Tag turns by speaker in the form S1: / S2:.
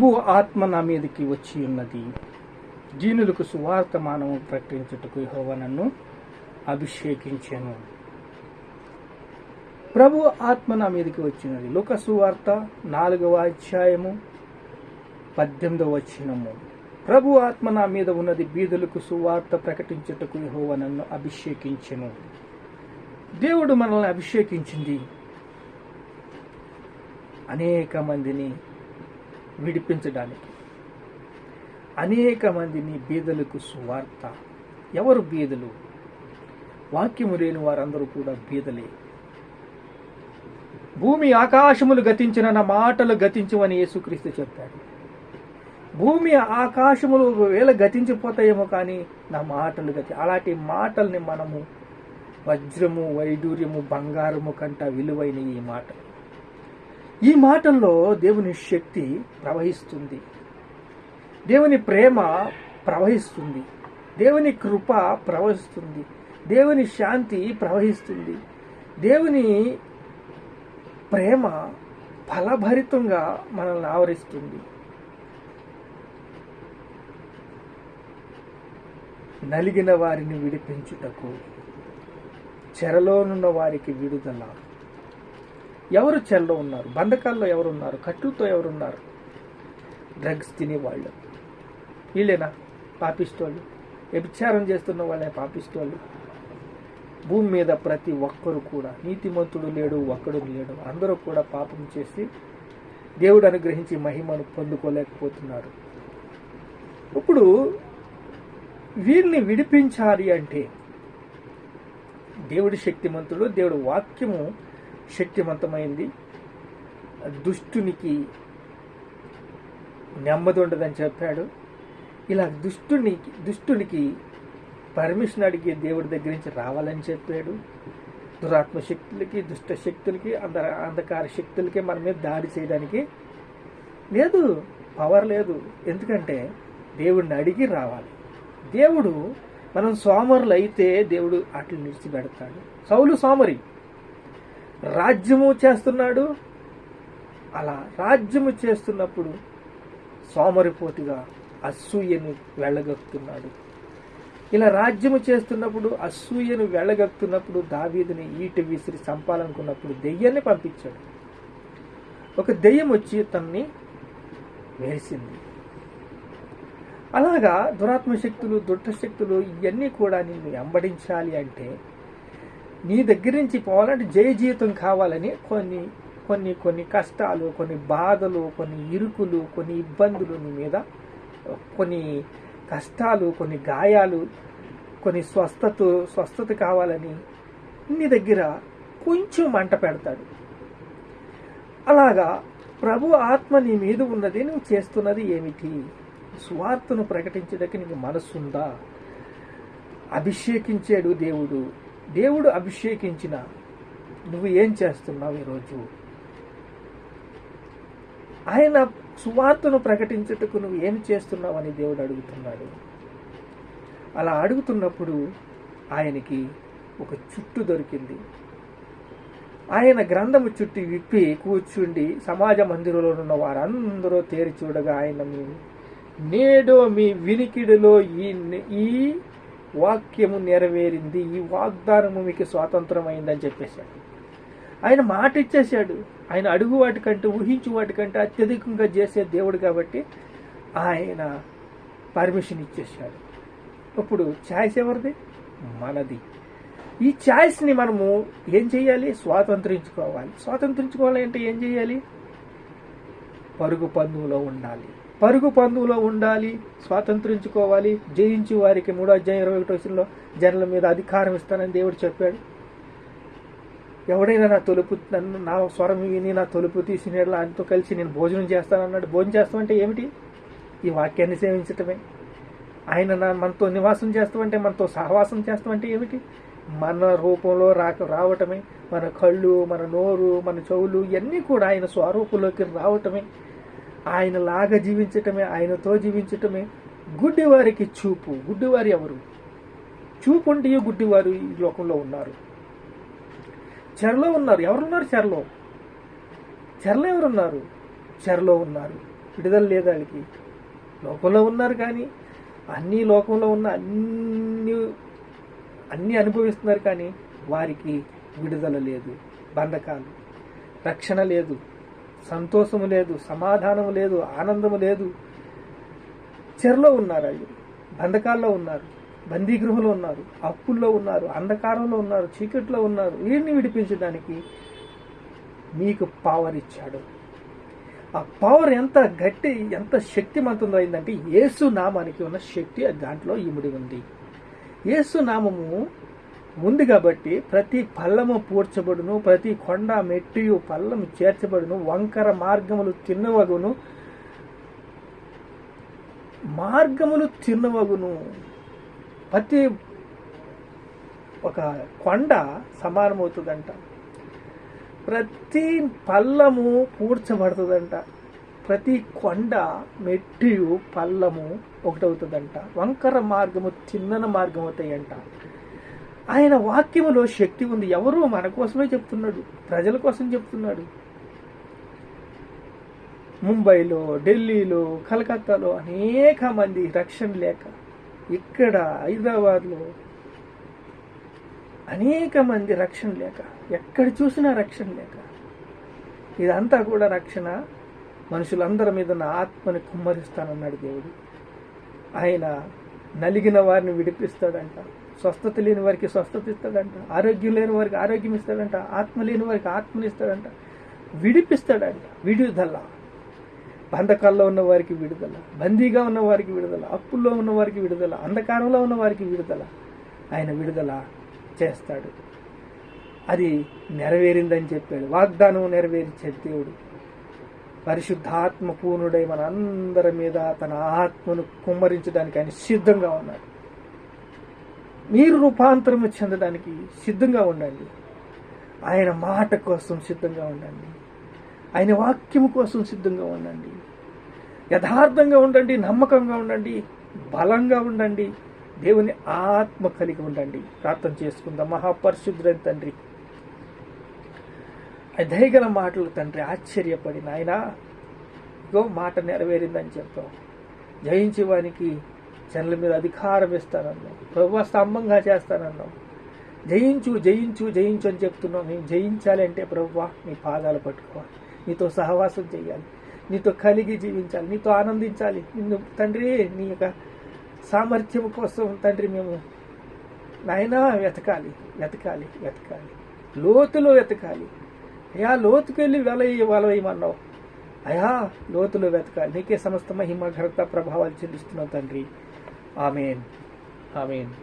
S1: ప్రభు ఆత్మ నా మీదకి వచ్చి ఉన్నది. దీనులకు సువార్త మానము ప్రకటించుటకు యహోవ నన్ను అభిషేకించాను. ప్రభు ఆత్మ నా మీదకి వచ్చినది. లోక సువార్త నాలుగవ అధ్యాయము పద్దెనిమిదవ వచ్చినము ప్రభు ఆత్మ నా మీద ఉన్నది బీదులకు సువార్త ప్రకటించుటకు యహోవ నన్ను అభిషేకించెను. దేవుడు మనల్ని అభిషేకించింది. అనేక మందిని విడిపించడానికి. అనేక మందిని బీదలకు సువార్త. ఎవరు బీదలు? వాక్యము లేని వారందరూ కూడా బీదలే. భూమి ఆకాశములు గతించిన నా మాటలు గతించవని యేసుక్రీస్తు చెప్పాడు. భూమి ఆకాశములు ఒకవేళ గతించిపోతాయేమో కానీ నా మాటలు గతి అలాంటి మాటల్ని మనము వజ్రము వైడూర్యము బంగారము కంట విలువైన ఈ మాటలు. ఈ మాటల్లో దేవుని శక్తి ప్రవహిస్తుంది. దేవుని ప్రేమ ప్రవహిస్తుంది. దేవుని కృప ప్రవహిస్తుంది. దేవుని శాంతి ప్రవహిస్తుంది. దేవుని ప్రేమ ఫలభరితంగా మనల్ని ఆవరిస్తుంది. నలిగిన వారిని విడిపించుటకు చెరలోనున్న వారికి విడుదల ఎవరు చెల్లో ఉన్నారు? బంధకాల్లో ఎవరున్నారు? కట్టులతో ఎవరున్నారు? డ్రగ్స్ తినేవాళ్ళు. వీళ్ళేనా? పాపిస్తోళ్ళు వ్యభిచారం చేస్తున్న వాళ్ళే పాపిస్తోళ్ళు భూమి మీద ప్రతి ఒక్కరు కూడా నీతిమంతుడు లేడు ఒక్కడు లేడు. అందరూ కూడా పాపం చేసి దేవుడు అనుగ్రహించి మహిమను పొందుకోలేకపోతున్నారు. ఇప్పుడు వీరిని విడిపించాలి అంటే దేవుడి శక్తిమంతుడు దేవుడు వాక్యము శక్తివంతమైంది. దుష్టునికి నెమ్మది ఉండదని చెప్పాడు. ఇలా దుష్టునికి దుష్టునికి పర్మిషన్ అడిగి దేవుడి దగ్గర నుంచి రావాలని చెప్పాడు. దురాత్మ శక్తులకి దుష్ట శక్తులకి అంధ అంధకార శక్తులకి మన మీద దాడి చేయడానికి లేదు పవర్ లేదు. ఎందుకంటే దేవుడిని అడిగి రావాలి. దేవుడు మనం సోమరులు అయితే దేవుడు అట్లు నిలిచిపెడతాడు. సౌలు సోమరి రాజ్యము చేస్తున్నాడు. అలా రాజ్యము చేస్తున్నప్పుడు సోమరిపోతిగా అసూయను వెళ్ళగక్కుతున్నాడు ఇలా రాజ్యము చేస్తున్నప్పుడు అసూయను వెళ్ళగక్కుతున్నప్పుడు దావీదుని ఈట విసిరి చంపాలనుకున్నప్పుడు దెయ్యాన్ని పంపించాడు. ఒక దెయ్యం వచ్చి తన్ని వేసింది. అలాగా దురాత్మ శక్తులు దుట్ట శక్తులు ఇవన్నీ కూడా నిన్ను వెంబడించాలి అంటే నీ దగ్గర నుంచి పోవాలంటే జయ జీవితం కావాలని కొన్ని కొన్ని కొన్ని కష్టాలు కొన్ని బాధలు కొన్ని ఇరుకులు కొన్ని ఇబ్బందులు నీ మీద కొన్ని కష్టాలు కొన్ని గాయాలు కొన్ని స్వస్థత స్వస్థత కావాలని నీ దగ్గర కొంచెం మంట పెడతాడు. అలాగా ప్రభు ఆత్మ నీ మీద ఉన్నది నువ్వు చేస్తున్నది ఏమిటి? స్వార్థను ప్రకటించడానికి నీకు మనసుందా అభిషేకించాడు దేవుడు. దేవుడు అభిషేకించిన నువ్వు ఏం చేస్తున్నావు ఈరోజు? ఆయన సువార్తను ప్రకటించుటకు నువ్వు ఏం చేస్తున్నావు అని దేవుడు అడుగుతున్నాడు. అలా అడుగుతున్నప్పుడు ఆయనకి ఒక చుట్టు దొరికింది. ఆయన గ్రంథము చుట్టి విప్పి కూర్చుండి సమాజ మందిరంలో ఉన్న వారందరూ తేరి చూడగా ఆయన మీ నేడో మీ వినికిడిలో ఈ ఈ వాక్యము నెరవేరింది ఈ వాగ్దానము మీకు స్వాతంత్రం అయిందని చెప్పేశాడు. ఆయన మాట ఇచ్చేశాడు. ఆయన అడుగు వాటికంటే ఊహించు వాటికంటే అత్యధికంగా చేసే దేవుడు కాబట్టి ఆయన పర్మిషన్ ఇచ్చేశాడు. ఇప్పుడు ఛాయిస్ ఎవరిది? మనది. ఈ ఛాయిస్ని మనము ఏం చేయాలి? స్వాతంత్రించుకోవాలి. స్వాతంత్రించుకోవాలి అంటే ఏం చేయాలి? పరుగు పందువులో ఉండాలి. పరుగు పందువులో ఉండాలి స్వాతంత్రించుకోవాలి జయించి వారికి మూడో అధ్యాయం ఇరవై ఒకటో వచ్చిలో జనుల మీద అధికారం ఇస్తానని దేవుడు చెప్పాడు. ఎవడైనా నా తొలుపు నన్ను నా స్వరం విని నా తొలుపు తీసిన ఆయనతో కలిసి నేను భోజనం చేస్తానన్నాడు. భోజనం చేస్తామంటే ఏమిటి? ఈ వాక్యాన్ని సేవించటమే. ఆయన నా మనతో నివాసం చేస్తామంటే మనతో సహవాసం చేస్తామంటే ఏమిటి? మన రూపంలో రాక రావటమే. మన కళ్ళు మన నోరు మన చెవులు ఇవన్నీ కూడా ఆయన స్వరూపంలోకి రావటమే. ఆయన లాగా జీవించటమే ఆయనతో జీవించటమే గుడ్డివారికి చూపు. గుడ్డివారు ఎవరు? చూపు ఉంటే గుడ్డివారు ఈ లోకంలో ఉన్నారు. చెరలో ఉన్నారు. ఎవరున్నారు చెరలో? చెరలో ఎవరున్నారు? చెరలో ఉన్నారు. విడుదల లేదు వాళ్ళకి లోకంలో ఉన్నారు కానీ అన్ని లోకంలో ఉన్న అన్ని అన్నీ అనుభవిస్తున్నారు కానీ వారికి విడుదల లేదు. బంధకాలు. రక్షణ లేదు. సంతోషము లేదు సమాధానము లేదు ఆనందము లేదు. చెరలో ఉన్నారు వాళ్ళు బంధకాల్లో ఉన్నారు బందీగృహంలో ఉన్నారు అప్పుల్లో ఉన్నారు అంధకారంలో ఉన్నారు చీకట్లో ఉన్నారు. వీరిని విడిపించడానికి మీకు పవర్ ఇచ్చాడు. ఆ పవర్ ఎంత గట్టి ఎంత శక్తిమంతంలో అయిందంటే యేసు నామానికి ఉన్న శక్తి దాంట్లో ఇముడి ఉంది. యేసు నామము ఉంది కాబట్టి ప్రతి పల్లము పూడ్చబడును ప్రతి కొండ మెట్టియు పల్లము చేర్చబడును వంకర మార్గములు తిన్నవగును. మార్గములు తిన్నవగును. ప్రతి ఒక కొండ సమానమవుతుందంట. ప్రతి పల్లము పూడ్చబడుతుందంట. ప్రతి కొండ మెట్టియు పల్లము ఒకటవుతుందంట. వంకర మార్గము చిన్నన మార్గం అవుతాయంట ఆయన వాక్యములో శక్తి ఉంది. ఎవరు మన కోసమే చెప్తున్నాడు. ప్రజల కోసం చెప్తున్నాడు. ముంబైలో ఢిల్లీలో కలకత్తాలో అనేక మంది రక్షణ లేక ఇక్కడ హైదరాబాద్లో అనేక మంది రక్షణ లేక ఎక్కడ చూసినా రక్షణ లేక ఇదంతా కూడా రక్షణ మనుషులందరి మీద నా ఆత్మని కుమ్మరిస్తానన్నాడు దేవుడు. ఆయన నలిగిన వారిని విడిపిస్తాడంట. స్వస్థత లేని వారికి స్వస్థత ఇస్తాడంట. ఆరోగ్యం లేని వారికి ఆరోగ్యం ఇస్తాడంట. ఆత్మ లేని వారికి ఆత్మని ఇస్తాడంట. విడిపిస్తాడంట. విడుదల. బంధకాల్లో ఉన్న వారికి విడుదల. బందీగా ఉన్న వారికి విడుదల. అప్పుల్లో ఉన్న వారికి విడుదల. అంధకారంలో ఉన్న వారికి విడుదల. ఆయన విడుదల చేస్తాడు. అది నెరవేరిందని చెప్పాడు. వాగ్దానం నెరవేర్చే దేవుడు. పరిశుద్ధాత్మ పూర్ణుడై మన అందరి మీద తన ఆత్మను కుమ్మరించడానికి ఆయన సిద్ధంగా ఉన్నాడు. మీరు రూపాంతరం చెందడానికి సిద్ధంగా ఉండండి. ఆయన మాట కోసం సిద్ధంగా ఉండండి. ఆయన వాక్యం కోసం సిద్ధంగా ఉండండి. యథార్థంగా ఉండండి నమ్మకంగా ఉండండి బలంగా ఉండండి దేవుని ఆత్మ కలిగి ఉండండి. ప్రార్థన చేసుకుందాం. మహాపరిశుద్ధుడైన తండ్రి అధైగల మాటలు తండ్రి ఆశ్చర్యపడి ఆయన ఇగో మాట నెరవేరిందని చెప్తాం. జయించేవానికి జనుల మీద అధికారం ఇస్తానన్నావు ప్రభు స్తంభంగా చేస్తానన్నావు. జయించు జయించు జయించు అని చెప్తున్నావు. మేము జయించాలి అంటే ప్రభు నీ పాదాలు పట్టుకోవాలి. నీతో సహవాసం చేయాలి. నీతో కలిగి జీవించాలి. నీతో ఆనందించాలి. నిన్ను తండ్రి నీ యొక్క సామర్థ్యం కోసం తండ్రి మేము నాయనా వెతకాలి. వెతకాలి వెతకాలి. లోతులో వెతకాలి. అయా లోతుకు వెళ్ళి వెలయ్యి వలవేయమన్నావు అయా లోతులో వెతకాలి. నీకే సమస్త మహిమ ఘనత ప్రభావాలు చెల్లిస్తున్నావు తండ్రి. I mean, I mean.